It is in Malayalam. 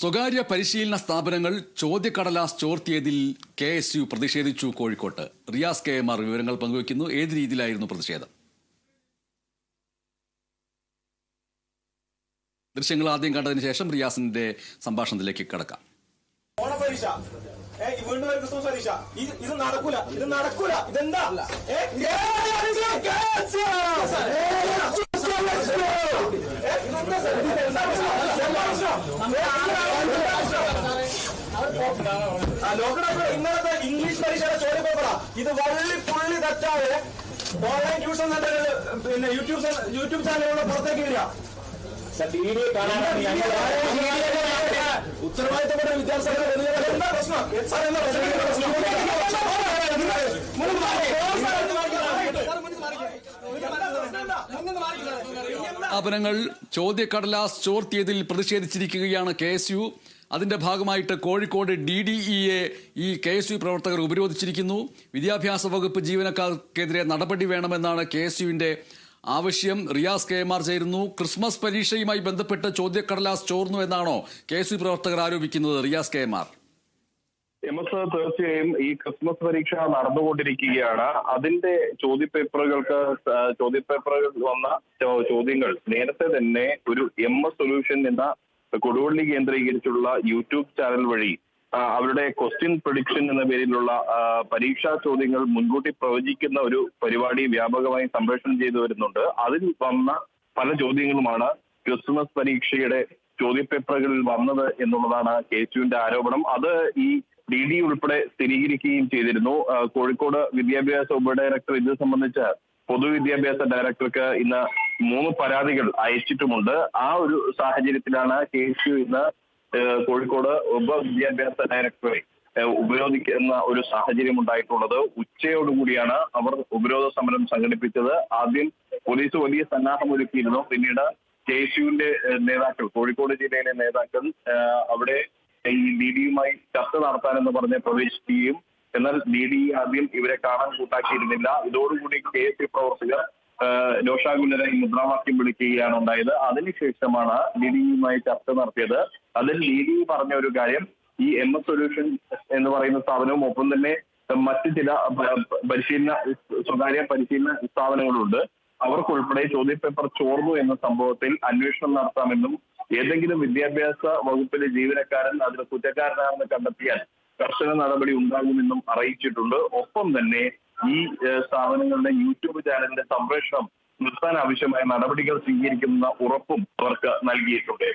സ്വകാര്യ പരിശീലന സ്ഥാപനങ്ങൾ ചോദ്യക്കടലാസ് ചോർത്തിയതിൽ കെ എസ് യു പ്രതിഷേധിച്ചു കോഴിക്കോട്ട് റിയാസ് കെ എം ആർ വിവരങ്ങൾ പങ്കുവയ്ക്കുന്നു ഏത് രീതിയിലായിരുന്നു പ്രതിഷേധം ദൃശ്യങ്ങൾ ആദ്യം കണ്ടതിന് ശേഷം റിയാസിന്റെ സംഭാഷണത്തിലേക്ക് കടക്കാം ഓണപരീക്ഷ വീണ്ടും ഒരു ക്രിസ്മസ് പരീക്ഷ ഇത് ഇത് നടക്കൂല ഇത് നടക്കൂല ഇതെന്താ ഏ, ഏ, ഏ, ഇതെന്താ ലോക്കഡൌൺ ഇന്നലത്തെ ഇംഗ്ലീഷ് പരീക്ഷയുടെ ചോദ്യപേപ്പറാ ഇത് വള്ളി പുള്ളി തെറ്റാതെ ഓൺലൈൻ ട്യൂഷൻ സെന്ററുകൾ പിന്നെ യൂട്യൂബ് യൂട്യൂബ് ചാനലുകളുടെ പുറത്തേക്ക് വരിക ഉത്തരവാദിത്തപ്പെട്ട വിദ്യാർത്ഥികൾ എന്താ പ്രശ്നം സാർ എന്താ പ്രശ്നം സ്ഥാപനങ്ങൾ ചോദ്യക്കടലാസ് ചോർത്തിയതിൽ പ്രതിഷേധിച്ചിരിക്കുകയാണ് കെ എസ് യു അതിന്റെ ഭാഗമായിട്ട് കോഴിക്കോട് ഡി ഡി ഇയെ ഈ കെ എസ് യു പ്രവർത്തകർ ഉപരോധിച്ചിരിക്കുന്നു. വിദ്യാഭ്യാസ വകുപ്പ് ജീവനക്കാർക്കെതിരെ നടപടി വേണമെന്നാണ് കെ എസ് യുവിന്റെ ആവശ്യം. റിയാസ് കെ എം ആർ ചേരുന്നു. ക്രിസ്മസ് പരീക്ഷയുമായി ബന്ധപ്പെട്ട് ചോദ്യക്കടലാസ് ചോർന്നു എന്നാണോ കെ എസ് യു പ്രവർത്തകർ ആരോപിക്കുന്നത്? Riyas K M R. M S തീർച്ചയായും ഈ ക്രിസ്മസ് പരീക്ഷ നടന്നുകൊണ്ടിരിക്കുകയാണ്. അതിന്റെ ചോദ്യപേപ്പറുകൾക്ക് ചോദ്യപേപ്പറുകൾ വന്ന ചോദ്യങ്ങൾ നേരത്തെ തന്നെ ഒരു എം എസ് സൊല്യൂഷൻ എന്ന കൊടുവള്ളി കേന്ദ്രീകരിച്ചുള്ള യൂട്യൂബ് ചാനൽ വഴി അവരുടെ ക്വസ്റ്റ്യൻ പ്രൊഡിക്ഷൻ എന്ന പേരിലുള്ള പരീക്ഷാ ചോദ്യങ്ങൾ മുൻകൂട്ടി പ്രവചിക്കുന്ന ഒരു പരിപാടി വ്യാപകമായി സംപ്രേഷണം ചെയ്തു വരുന്നുണ്ട്. അതിൽ വന്ന പല ചോദ്യങ്ങളുമാണ് ക്രിസ്മസ് പരീക്ഷയുടെ ചോദ്യപേപ്പറുകളിൽ വന്നത് എന്നുള്ളതാണ് കെ യുവിന്റെ ആരോപണം. അത് ഈ ഡി ഡി ഉൾപ്പെടെ സ്ഥിരീകരിക്കുകയും ചെയ്തിരുന്നു. കോഴിക്കോട് വിദ്യാഭ്യാസ ഉപഡയറക്ടർ ഇത് സംബന്ധിച്ച് പൊതുവിദ്യാഭ്യാസ ഡയറക്ടർക്ക് ഇന്ന് മൂന്ന് പരാതികൾ അയച്ചിട്ടുമുണ്ട്. ആ ഒരു സാഹചര്യത്തിലാണ് കെ യു ഇന്ന് കോഴിക്കോട് ഉപവിദ്യാഭ്യാസ ഡയറക്ടറെ ഉപരോധിക്കുന്ന ഒരു സാഹചര്യം ഉണ്ടായിട്ടുള്ളത് ഉച്ചയോടുകൂടിയാണ് അവർ ഉപരോധ സമരം സംഘടിപ്പിച്ചത്. ആദ്യം പോലീസ് വലിയ സന്നാഹം ഒരുക്കിയിരുന്നു. പിന്നീട് കെ എസ് യുവിന്റെ നേതാക്കൾ കോഴിക്കോട് ജില്ലയിലെ നേതാക്കൾ അവിടെ ഈ ഡി ഡിയുമായി ചർച്ച നടത്താനെന്ന് പറഞ്ഞ് പ്രവേശിക്കുകയും എന്നാൽ ഡി ഡി ആദ്യം ഇവരെ കാണാൻ കൂട്ടാക്കിയിരുന്നില്ല. ഇതോടുകൂടി കെ എസ് യു പ്രവർത്തകർ രോഷാകുലരായി മുദ്രാവാക്യം വിളിക്കുകയാണ് ഉണ്ടായത്. അതിനുശേഷമാണ് ഡി ഡിയുമായി ചർച്ച നടത്തിയത്. അതിൽ ഡി ഡി പറഞ്ഞ ഒരു കാര്യം ഈ എം എസ് സൊല്യൂഷൻ എന്ന് പറയുന്ന സ്ഥാപനവും ഒപ്പം തന്നെ മറ്റ് ചില പരിശീലന സ്വകാര്യ പരിശീലന സ്ഥാപനങ്ങളുണ്ട്. അവർക്കുൾപ്പെടെ ചോദ്യപേപ്പർ ചോർന്നു എന്ന സംഭവത്തിൽ അന്വേഷണം നടത്താമെന്നും ഏതെങ്കിലും വിദ്യാഭ്യാസ വകുപ്പിലെ ജീവനക്കാരൻ അതിന് കുറ്റക്കാരനാണെന്ന് കണ്ടെത്തിയാൽ കർശന നടപടി ഉണ്ടാകുമെന്നും അറിയിച്ചിട്ടുണ്ട്. ഒപ്പം തന്നെ ഈ സ്ഥാപനങ്ങളുടെ യൂട്യൂബ് ചാനലിന്റെ സംപ്രേഷണം നിർത്താൻ ആവശ്യമായ നടപടികൾ സ്വീകരിക്കുന്ന ഉറപ്പും അവർക്ക് നൽകിയിട്ടുണ്ട്.